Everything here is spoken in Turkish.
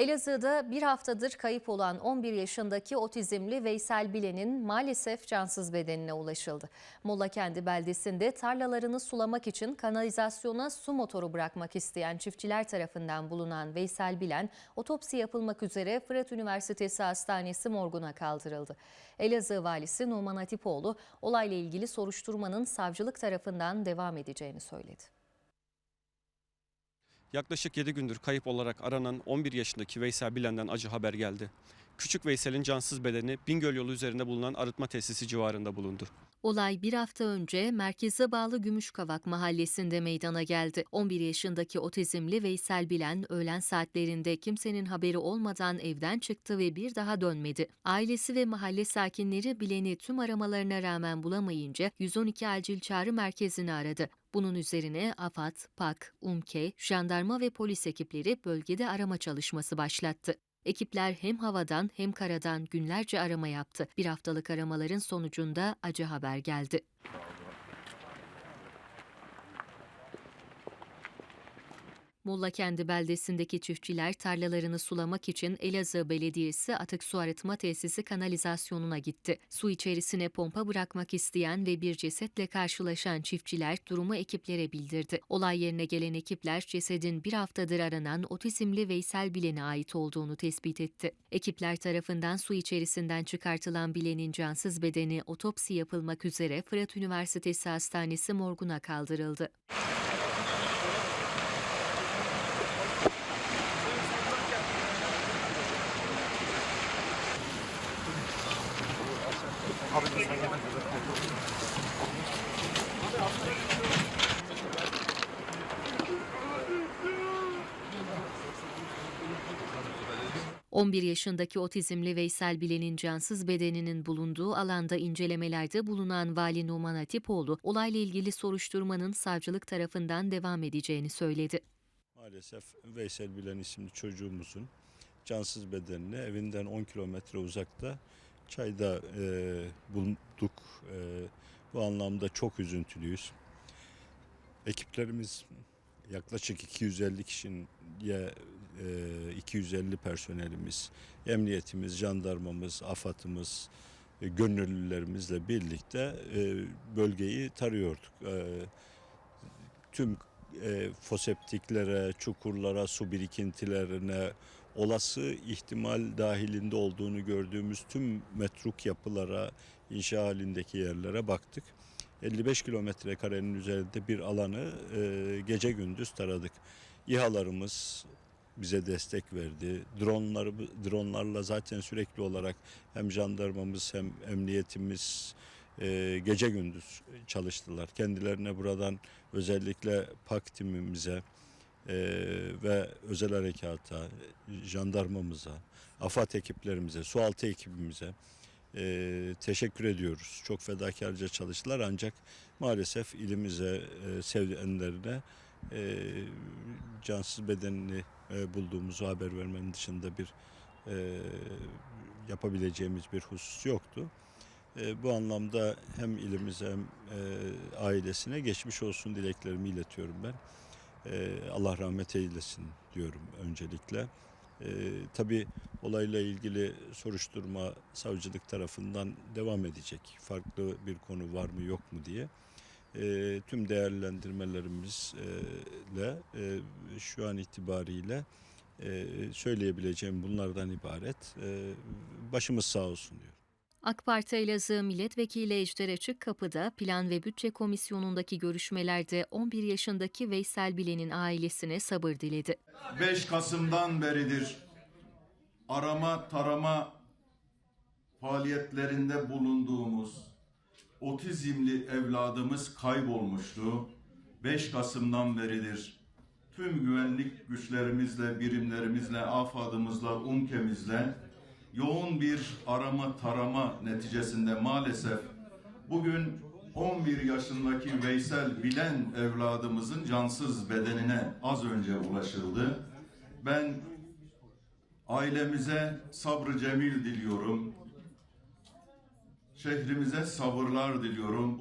Elazığ'da bir haftadır kayıp olan 11 yaşındaki otizmli Veysel Bilen'in maalesef cansız bedenine ulaşıldı. Mollakendi beldesinde tarlalarını sulamak için kanalizasyona su motoru bırakmak isteyen çiftçiler tarafından bulunan Veysel Bilen, otopsi yapılmak üzere Fırat Üniversitesi Hastanesi morguna kaldırıldı. Elazığ Valisi Numan Hatipoğlu, olayla ilgili soruşturmanın savcılık tarafından devam edeceğini söyledi. Yaklaşık 7 gündür kayıp olarak aranan 11 yaşındaki Veysel Bilen'den acı haber geldi. Küçük Veysel'in cansız bedeni Bingöl yolu üzerinde bulunan arıtma tesisi civarında bulundu. Olay bir hafta önce merkeze bağlı Gümüşkavak mahallesinde meydana geldi. 11 yaşındaki otizmli Veysel Bilen öğlen saatlerinde kimsenin haberi olmadan evden çıktı ve bir daha dönmedi. Ailesi ve mahalle sakinleri Bilen'i tüm aramalarına rağmen bulamayınca 112 acil çağrı merkezini aradı. Bunun üzerine AFAD, PAK, UMKE, jandarma ve polis ekipleri bölgede arama çalışması başlattı. Ekipler hem havadan hem karadan günlerce arama yaptı. Bir haftalık aramaların sonucunda acı haber geldi. Mollakendi beldesindeki çiftçiler tarlalarını sulamak için Elazığ Belediyesi atık su arıtma tesisi kanalizasyonuna gitti. Su içerisine pompa bırakmak isteyen ve bir cesetle karşılaşan çiftçiler durumu ekiplere bildirdi. Olay yerine gelen ekipler cesedin bir haftadır aranan otizmli Veysel Bilen'e ait olduğunu tespit etti. Ekipler tarafından su içerisinden çıkartılan Bilen'in cansız bedeni otopsi yapılmak üzere Fırat Üniversitesi Hastanesi morguna kaldırıldı. ...11 yaşındaki otizmli Veysel Bilen'in cansız bedeninin bulunduğu alanda incelemelerde bulunan Vali Numan Hatipoğlu... ...olayla ilgili soruşturmanın savcılık tarafından devam edeceğini söyledi. Maalesef Veysel Bilen isimli çocuğumuzun cansız bedenini evinden 10 kilometre uzakta çayda e, bulduk. E, bu anlamda çok üzüntülüyüz. Ekiplerimiz yaklaşık 250 kişiye e, 250 personelimiz, emniyetimiz, jandarmamız, AFAD'ımız, e, gönüllülerimizle birlikte e, bölgeyi tarıyorduk. E, tüm e, foseptiklere, çukurlara, su birikintilerine, olası ihtimal dahilinde olduğunu gördüğümüz tüm metruk yapılara, inşa halindeki yerlere baktık. 55 kilometre karenin üzerinde bir alanı e, gece gündüz taradık. İHA'larımız bize destek verdi. Dronları, dronlarla zaten sürekli olarak hem jandarmamız hem emniyetimiz e, gece gündüz çalıştılar. Kendilerine buradan özellikle PAK timimize e, ve özel harekata, jandarmamıza, AFAD ekiplerimize, sualtı ekibimize e, teşekkür ediyoruz. Çok fedakarca çalıştılar ancak maalesef ilimize, e, sevenlerine e, cansız bedenini e, bulduğumuzu haber vermenin dışında bir e, yapabileceğimiz bir husus yoktu. E, bu anlamda hem ilimize hem e, ailesine geçmiş olsun dileklerimi iletiyorum ben. E, Allah rahmet eylesin diyorum öncelikle. E, tabii olayla ilgili soruşturma savcılık tarafından devam edecek. Farklı bir konu var mı yok mu diye. E, tüm değerlendirmelerimizle e, şu an itibariyle e, söyleyebileceğim bunlardan ibaret. E, başımız sağ olsun diyor. AK Parti Elazığ Milletvekili Ejder Açıkkapı'da Plan ve Bütçe Komisyonu'ndaki görüşmelerde 11 yaşındaki Veysel Bilen'in ailesine sabır diledi. 5 Kasım'dan beridir arama tarama faaliyetlerinde bulunduğumuz otizmli evladımız kaybolmuştu. 5 Kasım'dan beridir tüm güvenlik güçlerimizle, birimlerimizle, AFAD'ımızla, UMKE'mizle yoğun bir arama tarama neticesinde maalesef bugün 11 yaşındaki Veysel Bilen evladımızın cansız bedenine az önce ulaşıldı. Ben ailemize sabrı cemil diliyorum. Şehrimize sabırlar diliyorum.